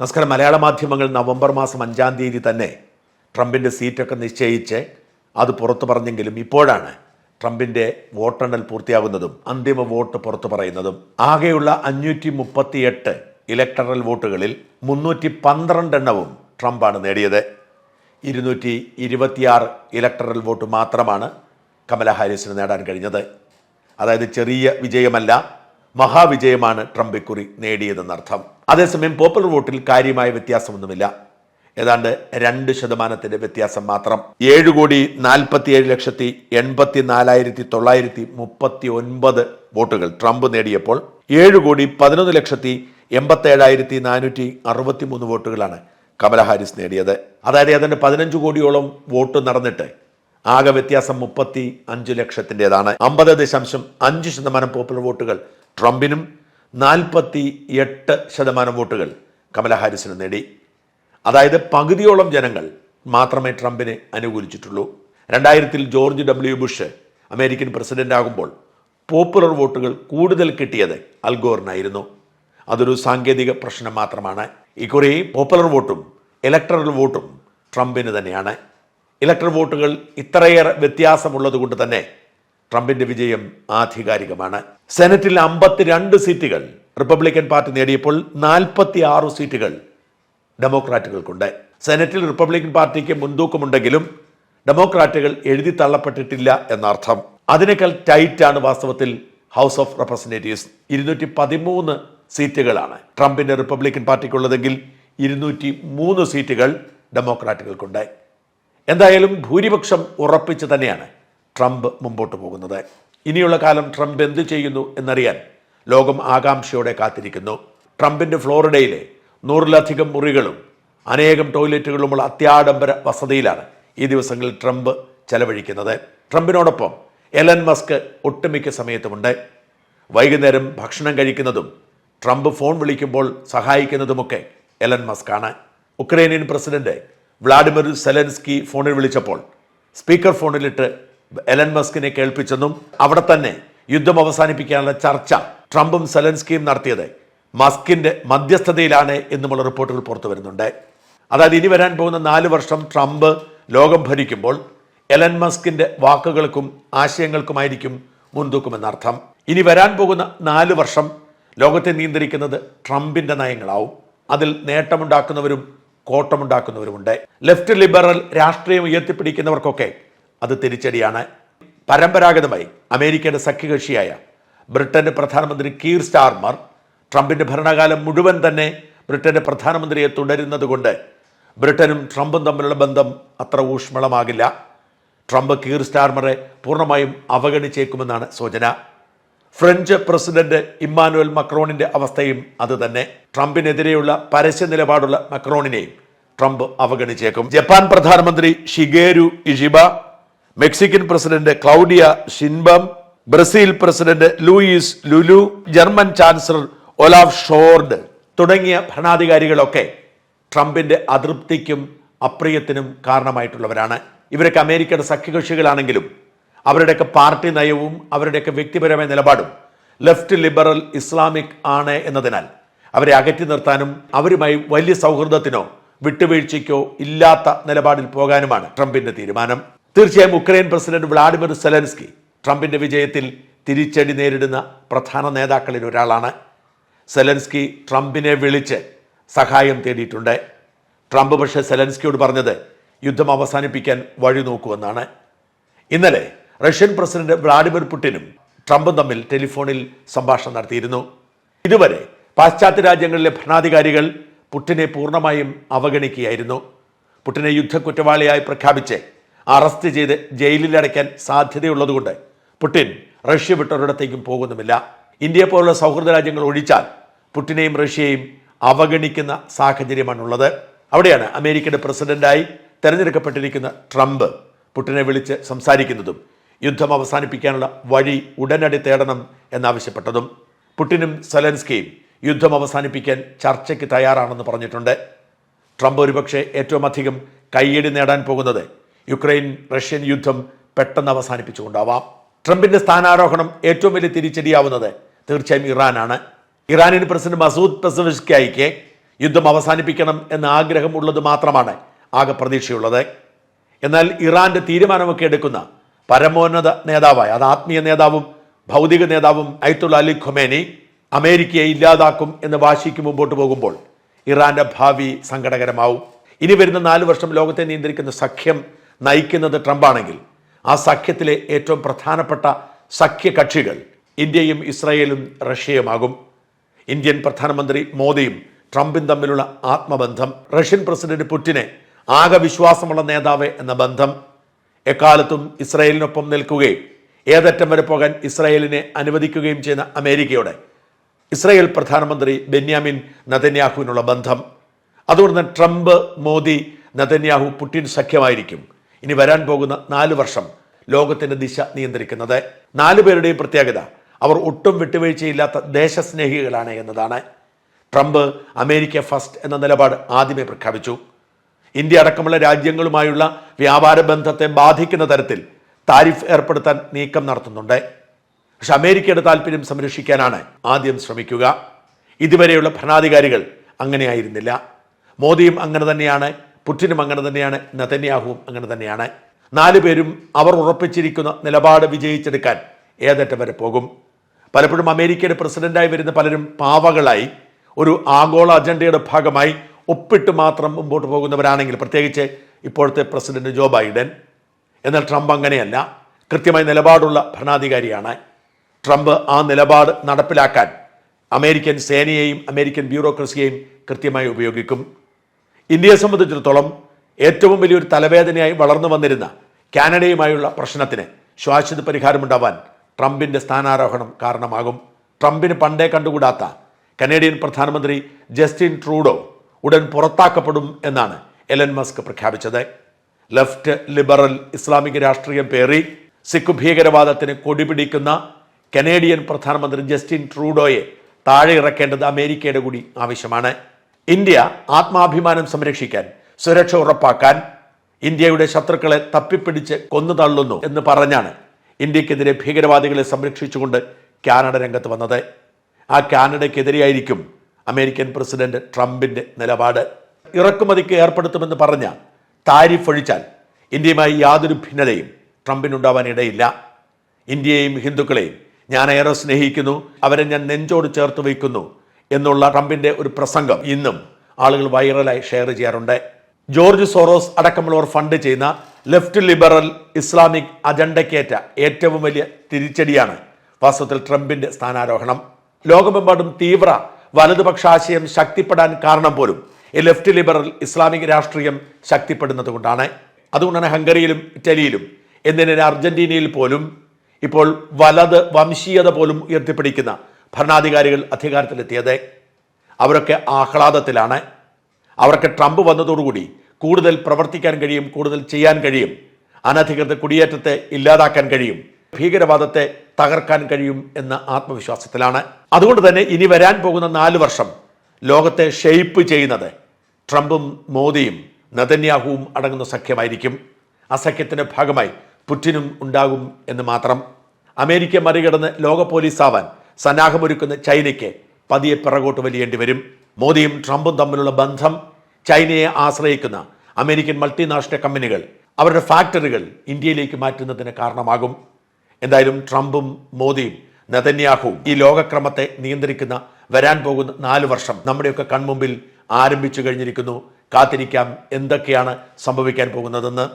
നമസ്കാരം. മലയാള മാധ്യമങ്ങൾ നവംബർ മാസം അഞ്ചാം തീയതി തന്നെ ട്രംപിന്റെ സീറ്റൊക്കെ നിശ്ചയിച്ച് അത് പുറത്തു പറഞ്ഞെങ്കിലും ഇപ്പോഴാണ് ട്രംപിന്റെ വോട്ടെണ്ണൽ പൂർത്തിയാകുന്നതും അന്തിമ വോട്ട് പുറത്തു പറയുന്നതും. ആകെയുള്ള അഞ്ഞൂറ്റി മുപ്പത്തിയെട്ട് ഇലക്ടറൽ വോട്ടുകളിൽ മുന്നൂറ്റി പന്ത്രണ്ട് എണ്ണവും ട്രംപാണ് നേടിയത്. ഇരുന്നൂറ്റി ഇരുപത്തിയാറ് ഇലക്ടറൽ വോട്ട് മാത്രമാണ് കമല ഹാരിസിന് നേടാൻ കഴിഞ്ഞത്. അതായത് ചെറിയ വിജയമല്ല മഹാവിജയമാണ് ട്രംപ് ഇക്കുറി നേടിയതെന്നർത്ഥം അതേസമയം പോപ്പുലർ വോട്ടിൽ കാര്യമായ വ്യത്യാസമൊന്നുമില്ല. ഏതാണ്ട് രണ്ട് ശതമാനത്തിന്റെ വ്യത്യാസം മാത്രം. ഏഴ് കോടി നാൽപ്പത്തിയേഴ് ലക്ഷത്തി എൺപത്തി നാലായിരത്തി തൊള്ളായിരത്തി മുപ്പത്തി ഒൻപത് വോട്ടുകൾ ട്രംപ് നേടിയപ്പോൾ ഏഴ് കോടി പതിനൊന്ന് ലക്ഷത്തി എൺപത്തേഴായിരത്തി നാനൂറ്റി അറുപത്തി മൂന്ന് വോട്ടുകളാണ് കമല ഹാരിസ് നേടിയത്. അതായത് ഏതാണ്ട് പതിനഞ്ച് കോടിയോളം വോട്ട് നടന്നിട്ട് ആകെ വ്യത്യാസം മുപ്പത്തി അഞ്ച് ലക്ഷത്തിന്റെതാണ് അമ്പത് ദശാംശം അഞ്ച് ശതമാനം പോപ്പുലർ വോട്ടുകൾ ട്രംപിനും നാൽപ്പത്തി എട്ട് ശതമാനം വോട്ടുകൾ കമല ഹാരിസിനും നേടി. അതായത് പകുതിയോളം ജനങ്ങൾ മാത്രമേ ട്രംപിനെ അനുകൂലിച്ചിട്ടുള്ളൂ. രണ്ടായിരത്തിൽ George W Bush American president ആകുമ്പോൾ പോപ്പുലർ വോട്ടുകൾ കൂടുതൽ കിട്ടിയത് അൽഗോറിനായിരുന്നു അതൊരു സാങ്കേതിക പ്രശ്നം മാത്രമാണ്. ഇക്കുറി പോപ്പുലർ വോട്ടും ഇലക്ട്രൽ വോട്ടും ട്രംപിന് തന്നെയാണ്. ഇലക്ട്രൽ വോട്ടുകൾ ഇത്രയേറെ വ്യത്യാസമുള്ളത് കൊണ്ട് തന്നെ ട്രംപിന്റെ വിജയം ആധികാരികമാണ്. സെനറ്റിൽ അമ്പത്തിരണ്ട് സീറ്റുകൾ റിപ്പബ്ലിക്കൻ പാർട്ടി നേടിയപ്പോൾ നാൽപ്പത്തി ആറ് സീറ്റുകൾ ഡെമോക്രാറ്റുകൾക്കുണ്ട്. സെനറ്റിൽ റിപ്പബ്ലിക്കൻ പാർട്ടിക്ക് മുൻതൂക്കമുണ്ടെങ്കിലും ഡെമോക്രാറ്റുകൾ എഴുതി തള്ളപ്പെട്ടിട്ടില്ല എന്നർത്ഥം. അതിനേക്കാൾ ടൈറ്റാണ് വാസ്തവത്തിൽ ഹൗസ് ഓഫ് റെപ്രസെന്റേറ്റീവ്സ് ഇരുന്നൂറ്റി പതിമൂന്ന് സീറ്റുകളാണ് ട്രംപിന്റെ റിപ്പബ്ലിക്കൻ പാർട്ടിക്കുള്ളതെങ്കിൽ ഇരുന്നൂറ്റി മൂന്ന് സീറ്റുകൾ ഡെമോക്രാറ്റുകൾക്കുണ്ട്. എന്തായാലും ഭൂരിപക്ഷം ഉറപ്പിച്ച് തന്നെയാണ് ട്രംപ് മുമ്പോട്ട് പോകുന്നത്. ഇനിയുള്ള കാലം ട്രംപ് എന്ത് ചെയ്യുന്നു എന്നറിയാൻ ലോകം ആകാംക്ഷയോടെ കാത്തിരിക്കുന്നു. ട്രംപിന്റെ ഫ്ലോറിഡയിലെ നൂറിലധികം മുറികളും അനേകം ടോയ്ലറ്റുകളുമുള്ള അത്യാഡംബര വസതിയിലാണ് ഈ ദിവസങ്ങളിൽ ട്രംപ് ചെലവഴിക്കുന്നത്. ട്രംപിനോടൊപ്പം എലൻ മസ്ക് ഒട്ടുമിക്ക സമയത്തുമുണ്ട്. വൈകുന്നേരം ഭക്ഷണം കഴിക്കുന്നതും ട്രംപ് ഫോൺ വിളിക്കുമ്പോൾ സഹായിക്കുന്നതുമൊക്കെ എലൻ മസ്കാണ്. ഉക്രൈനിയൻ പ്രസിഡന്റ് വ്ളാഡിമിർ സെലൻസ്കി ഫോണിൽ വിളിച്ചപ്പോൾ സ്പീക്കർ ഫോണിലിട്ട് എലൻ മസ്കിനെ കേൾപ്പിച്ചെന്നും അവിടെ തന്നെ യുദ്ധം അവസാനിപ്പിക്കാനുള്ള ചർച്ച ട്രംപും സെലൻസ്കിയും നടത്തിയത് മസ്കിന്റെ മധ്യസ്ഥതയിലാണ് എന്നുമുള്ള റിപ്പോർട്ടുകൾ പുറത്തു വരുന്നുണ്ട്. അതായത് ഇനി വരാൻ പോകുന്ന നാല് വർഷം ട്രംപ് ലോകം ഭരിക്കുമ്പോൾ എലൻ മസ്കിന്റെ വാക്കുകൾക്കും ആശയങ്ങൾക്കുമായിരിക്കും മുൻതൂക്കുമെന്നർത്ഥം. ഇനി വരാൻ പോകുന്ന നാല് വർഷം ലോകത്തെ നിയന്ത്രിക്കുന്നത് ട്രംപിന്റെ നയങ്ങളാവും. അതിൽ നേട്ടമുണ്ടാക്കുന്നവരും കോട്ടമുണ്ടാക്കുന്നവരുമുണ്ട്. ലെഫ്റ്റ് ലിബറൽ രാഷ്ട്രീയം ഉയർത്തിപ്പിടിക്കുന്നവർക്കൊക്കെ അത് തിരിച്ചടിയാണ്. പരമ്പരാഗതമായി അമേരിക്കയുടെ സഖ്യകക്ഷിയായ ബ്രിട്ടന്റെ പ്രധാനമന്ത്രി കീർ സ്റ്റാർമർ ട്രംപിന്റെ ഭരണകാലം മുഴുവൻ തന്നെ ബ്രിട്ടന്റെ പ്രധാനമന്ത്രിയെ തുടരുന്നത് കൊണ്ട് ബ്രിട്ടനും ട്രംപും തമ്മിലുള്ള ബന്ധം അത്ര ഊഷ്മളമാകില്ല. ട്രംപ് കീർ സ്റ്റാർമറെ പൂർണമായും അവഗണിച്ചേക്കുമെന്നാണ് സൂചന. ഫ്രഞ്ച് പ്രസിഡന്റ് ഇമ്മാനുവൽ മക്രോണിന്റെ അവസ്ഥയും അതുതന്നെ ട്രംപിനെതിരെയുള്ള പരസ്യ നിലപാടുള്ള മക്രോണിനെയും ട്രംപ് അവഗണിച്ചേക്കും. ജപ്പാൻ പ്രധാനമന്ത്രി Shigeru Ishiba Mexican president Claudia Sheinbaum Brazil president Luiz Lula German chancellor Olaf Scholz തുടങ്ങിയ ഭരണാധികാരികളൊക്കെ ട്രംപിന്റെ അതൃപ്തിക്കും അപ്രിയത്തിനും കാരണമായിട്ടുള്ളവരാണ്. ഇവരൊക്കെ അമേരിക്കയുടെ സഖ്യകക്ഷികളാണെങ്കിലും അവരുടെയൊക്കെ പാർട്ടി നയവും അവരുടെയൊക്കെ വ്യക്തിപരമായ നിലപാടും ലെഫ്റ്റ് ലിബറൽ ഇസ്ലാമിക് ആണ് എന്നതിനാൽ അവരെ അകറ്റി നിർത്താനും അവരുമായി വലിയ സൗഹൃദത്തിനോ വിട്ടുവീഴ്ചയ്ക്കോ ഇല്ലാത്ത നിലപാടിൽ പോകാനുമാണ് ട്രംപിന്റെ തീരുമാനം. തീർച്ചയായും ഉക്രൈൻ പ്രസിഡന്റ് വ്ളാഡിമിർ സെലൻസ്കി ട്രംപിന്റെ വിജയത്തിൽ തിരിച്ചടി നേരിടുന്ന പ്രധാന നേതാക്കളിൽ ഒരാളാണ്. സെലൻസ്കി ട്രംപിനെ വിളിച്ച് സഹായം തേടിയിട്ടുണ്ട്. ട്രംപ് പക്ഷേ സെലൻസ്കിയോട് പറഞ്ഞത് യുദ്ധം അവസാനിപ്പിക്കാൻ വഴി നോക്കുമെന്നാണ്. ഇന്നലെ റഷ്യൻ പ്രസിഡന്റ് വ്ളാഡിമിർ പുടിനും ട്രംപും തമ്മിൽ ടെലിഫോണിൽ സംഭാഷണം നടത്തിയിരുന്നു. ഇതുവരെ പാശ്ചാത്യ രാജ്യങ്ങളിലെ ഭരണാധികാരികൾ പുടിനെ പൂർണമായും അവഗണിക്കുകയായിരുന്നു. പുടിനെ യുദ്ധക്കുറ്റവാളിയായി പ്രഖ്യാപിച്ച് അറസ്റ്റ് ചെയ്ത് ജയിലിലടയ്ക്കാൻ സാധ്യതയുള്ളതുകൊണ്ട് പുടിൻ റഷ്യ വിട്ടൊരിടത്തേക്കും പോകുന്നുമില്ല. ഇന്ത്യ പോലുള്ള സൗഹൃദ രാജ്യങ്ങൾ ഒഴിച്ചാൽ പുട്ടിനെയും റഷ്യയെയും അവഗണിക്കുന്ന സാഹചര്യമാണുള്ളത്. അവിടെയാണ് അമേരിക്കയുടെ പ്രസിഡന്റായി തെരഞ്ഞെടുക്കപ്പെട്ടിരിക്കുന്ന ട്രംപ് പുട്ടിനെ വിളിച്ച് സംസാരിക്കുന്നതും യുദ്ധം അവസാനിപ്പിക്കാനുള്ള വഴി ഉടനടി തേടണം എന്നാവശ്യപ്പെട്ടതും. പുട്ടിനും സെലൻസ്കിയും യുദ്ധം അവസാനിപ്പിക്കാൻ ചർച്ചയ്ക്ക് തയ്യാറാണെന്ന് പറഞ്ഞിട്ടുണ്ട്. ട്രംപ് ഒരുപക്ഷെ ഏറ്റവും അധികം കയ്യടി നേടാൻ പോകുന്നത് യുക്രൈൻ റഷ്യൻ യുദ്ധം പെട്ടെന്ന് അവസാനിപ്പിച്ചുകൊണ്ടാവാം. ട്രംപിന്റെ സ്ഥാനാരോഹണം ഏറ്റവും വലിയ തിരിച്ചടിയാവുന്നത് തീർച്ചയായും ഇറാനാണ്. ഇറാനിയൻ പ്രസിഡന്റ് മസൂദ് പെസവിസ്കായിക്ക് യുദ്ധം അവസാനിപ്പിക്കണം എന്ന ആഗ്രഹമുള്ളത് മാത്രമാണ് ആകെ പ്രതീക്ഷയുള്ളത്. എന്നാൽ ഇറാന്റെ തീരുമാനമൊക്കെ എടുക്കുന്ന പരമോന്നത നേതാവായ അത് ആത്മീയ നേതാവും ഭൗതിക നേതാവും അയത്തുള്ള അലി ഖൊമേനി അമേരിക്കയെ ഇല്ലാതാക്കും എന്ന് വാശിക്ക് മുമ്പോട്ട് പോകുമ്പോൾ ഇറാന്റെ ഭാവി സങ്കടകരമാവും. ഇനി വരുന്ന നാല് വർഷം ലോകത്തെ നിയന്ത്രിക്കുന്ന സഖ്യം നയിക്കുന്നത് ട്രംപാണെങ്കിൽ ആ സഖ്യത്തിലെ ഏറ്റവും പ്രധാനപ്പെട്ട സഖ്യകക്ഷികൾ ഇന്ത്യയും ഇസ്രായേലും റഷ്യയുമാകും. ഇന്ത്യൻ പ്രധാനമന്ത്രി മോദിയും ട്രംപും തമ്മിലുള്ള ആത്മബന്ധം റഷ്യൻ പ്രസിഡന്റ് പുടിനെ ആകെ വിശ്വാസമുള്ള നേതാവ് എന്ന ബന്ധം. എക്കാലത്തും ഇസ്രായേലിനൊപ്പം നിൽക്കുകയും ഏതറ്റം വരെ പോകാൻ ഇസ്രായേലിനെ അനുവദിക്കുകയും ചെയ്യുന്ന അമേരിക്കയുടെ ഇസ്രായേൽ പ്രധാനമന്ത്രി ബെന്യാമിൻ നതന്യാഹുവിനുള്ള ബന്ധം. അതുകൊണ്ട് തന്നെ ട്രംപ് മോദി നതന്യാഹു പുടിൻ സഖ്യമായിരിക്കും. ഇനി വരാൻ പോകുന്ന നാല് വർഷം ലോകത്തിന്റെ ദിശ നിയന്ത്രിക്കുന്നത്. നാലു പേരുടെയും പ്രത്യേകത അവർ ഒട്ടും വിട്ടുവീഴ്ചയില്ലാത്ത ദേശസ്നേഹികളാണ് എന്നതാണ്. ട്രംപ് അമേരിക്ക ഫസ്റ്റ് എന്ന നിലപാട് ആദ്യമേ പ്രഖ്യാപിച്ചു. ഇന്ത്യ അടക്കമുള്ള രാജ്യങ്ങളുമായുള്ള വ്യാപാര ബന്ധത്തെ ബാധിക്കുന്ന തരത്തിൽ താരിഫ് ഏർപ്പെടുത്താൻ നീക്കം നടത്തുന്നുണ്ട്. പക്ഷെ അമേരിക്കയുടെ താല്പര്യം സംരക്ഷിക്കാനാണ് ആദ്യം ശ്രമിക്കുക. ഇതുവരെയുള്ള ഭരണാധികാരികൾ അങ്ങനെയായിരുന്നില്ല. മോദിയും അങ്ങനെ തന്നെയാണ് പുടിനും അങ്ങനെ തന്നെയാണ് നതന്യാഹുവും അങ്ങനെ തന്നെയാണ്. നാലു പേരും അവർ ഉറപ്പിച്ചിരിക്കുന്ന നിലപാട് വിജയിച്ചെടുക്കാൻ ഏതറ്റം വരെ പോകും. പലപ്പോഴും അമേരിക്കയുടെ പ്രസിഡന്റായി വരുന്ന പലരും പാവകളായി ഒരു ആഗോള അജണ്ടയുടെ ഭാഗമായി ഒപ്പിട്ട് മാത്രം മുമ്പോട്ട് പോകുന്നവരാണെങ്കിൽ പ്രത്യേകിച്ച് ഇപ്പോഴത്തെ പ്രസിഡന്റ് ജോ ബൈഡൻ. എന്നാൽ ട്രംപ് അങ്ങനെയല്ല കൃത്യമായ നിലപാടുള്ള ഭരണാധികാരിയാണ്. ട്രംപ് ആ നിലപാട് നടപ്പിലാക്കാൻ അമേരിക്കൻ സേനയെയും അമേരിക്കൻ ബ്യൂറോക്രസിയെയും കൃത്യമായി ഉപയോഗിക്കും. ഇന്ത്യയെ സംബന്ധിച്ചിടത്തോളം ഏറ്റവും വലിയൊരു തലവേദനയായി വളർന്നു വന്നിരുന്ന കാനഡയുമായുള്ള പ്രശ്നത്തിന് ശ്വാശ്വത പരിഹാരമുണ്ടാവാൻ ട്രംപിന്റെ സ്ഥാനാരോഹണം കാരണമാകും. ട്രംപിന് പണ്ടേ കണ്ടുകൂടാത്ത കനേഡിയൻ പ്രധാനമന്ത്രി ജസ്റ്റിൻ ട്രൂഡോ ഉടൻ പുറത്താക്കപ്പെടും എന്നാണ് എലൻ മസ്ക് പ്രഖ്യാപിച്ചത്. ലെഫ്റ്റ് ലിബറൽ ഇസ്ലാമിക രാഷ്ട്രീയം പേറി സിഖ് ഭീകരവാദത്തിന് കൊടിപിടിക്കുന്ന കനേഡിയൻ പ്രധാനമന്ത്രി ജസ്റ്റിൻ ട്രൂഡോയെ താഴെ ഇറക്കേണ്ടത് അമേരിക്കയുടെ കൂടി ആവശ്യമാണ്. ഇന്ത്യ ആത്മാഭിമാനം സംരക്ഷിക്കാൻ സുരക്ഷ ഉറപ്പാക്കാൻ ഇന്ത്യയുടെ ശത്രുക്കളെ തപ്പിപ്പിടിച്ച് കൊന്നു തള്ളുന്നു എന്ന് പറഞ്ഞാണ് ഇന്ത്യക്കെതിരെ ഭീകരവാദികളെ സംരക്ഷിച്ചുകൊണ്ട് കാനഡ രംഗത്ത് വന്നത്. ആ കാനഡയ്ക്കെതിരെയായിരിക്കും അമേരിക്കൻ പ്രസിഡന്റ് ട്രംപിന്റെ നിലപാട്. ഇറക്കുമതിക്ക് ഏർപ്പെടുത്തുമെന്ന് പറഞ്ഞ താരിഫ് ഒഴിച്ചാൽ ഇന്ത്യയുമായി യാതൊരു ഭിന്നതയും ട്രംപിനുണ്ടാവാൻ ഇടയില്ല ഇന്ത്യയെയും ഹിന്ദുക്കളെയും ഞാൻ ഏറെ സ്നേഹിക്കുന്നു. അവരെ ഞാൻ നെഞ്ചോട് ചേർത്ത് വയ്ക്കുന്നു. എന്നുള്ള ട്രംപിന്റെ ഒരു പ്രസംഗം ഇന്നും ആളുകൾ വൈറലായി ഷെയർ ചെയ്യാറുണ്ട്. ജോർജ് സോറോസ് അടക്കമുള്ളവർ ഫണ്ട് ചെയ്യുന്ന ലെഫ്റ്റ് ലിബറൽ ഇസ്ലാമിക് അജണ്ടയ്ക്കേറ്റ ഏറ്റവും വലിയ തിരിച്ചടിയാണ് വാസ്തവത്തിൽ ട്രംപിന്റെ സ്ഥാനാരോഹണം. ലോകമെമ്പാടും തീവ്ര വലതുപക്ഷാശയം ശക്തിപ്പെടാൻ കാരണം പോലും ഈ ലെഫ്റ്റ് ലിബറൽ ഇസ്ലാമിക് രാഷ്ട്രീയം ശക്തിപ്പെടുന്നത് കൊണ്ടാണ്. അതുകൊണ്ടാണ് ഹംഗറിയിലും ഇറ്റലിയിലും എന്തിനു അർജന്റീനയിൽ പോലും ഇപ്പോൾ വലത് വംശീയത പോലും ഉയർത്തിപ്പിടിക്കുന്ന ഭരണാധികാരികൾ അധികാരത്തിലെത്തിയത് അവരൊക്കെ ആഹ്ലാദത്തിലാണ്. അവർക്ക് ട്രംപ് വന്നതോടുകൂടി കൂടുതൽ പ്രവർത്തിക്കാൻ കഴിയും കൂടുതൽ ചെയ്യാൻ കഴിയും. അനധികൃത കുടിയേറ്റത്തെ ഇല്ലാതാക്കാൻ കഴിയും. ഭീകരവാദത്തെ തകർക്കാൻ കഴിയും എന്ന ആത്മവിശ്വാസത്തിലാണ്. അതുകൊണ്ട് തന്നെ ഇനി വരാൻ പോകുന്ന നാല് വർഷം ലോകത്തെ ഷെയ്പ്പ് ചെയ്യുന്നത് ട്രംപും മോദിയും നതന്യാഹുവും അടങ്ങുന്ന സഖ്യമായിരിക്കും. ആ സഖ്യത്തിന്റെ ഭാഗമായി പുടിനും ഉണ്ടാകും എന്ന് മാത്രം. അമേരിക്ക മറികടന്ന് ലോക പോലീസ് പോലീസാവാൻ സന്നാഹമൊരുക്കുന്ന ചൈനയ്ക്ക് പതിയെ പിറകോട്ട് വലിയേണ്ടി വരും. മോദിയും ട്രംപും തമ്മിലുള്ള ബന്ധം ചൈനയെ ആശ്രയിക്കുന്ന അമേരിക്കൻ മൾട്ടിനാഷണൽ കമ്പനികൾ അവരുടെ ഫാക്ടറികൾ ഇന്ത്യയിലേക്ക് മാറ്റുന്നതിന് കാരണമാകും. എന്തായാലും ട്രംപും മോദിയും നെതന്യാഹുവും ഈ ലോകക്രമത്തെ നിയന്ത്രിക്കുന്ന വരാൻ പോകുന്ന നാല് വർഷം നമ്മുടെയൊക്കെ കൺമുമ്പിൽ ആരംഭിച്ചു കഴിഞ്ഞിരിക്കുന്നു. കാത്തിരിക്കാം എന്തൊക്കെയാണ് സംഭവിക്കാൻ പോകുന്നതെന്ന്.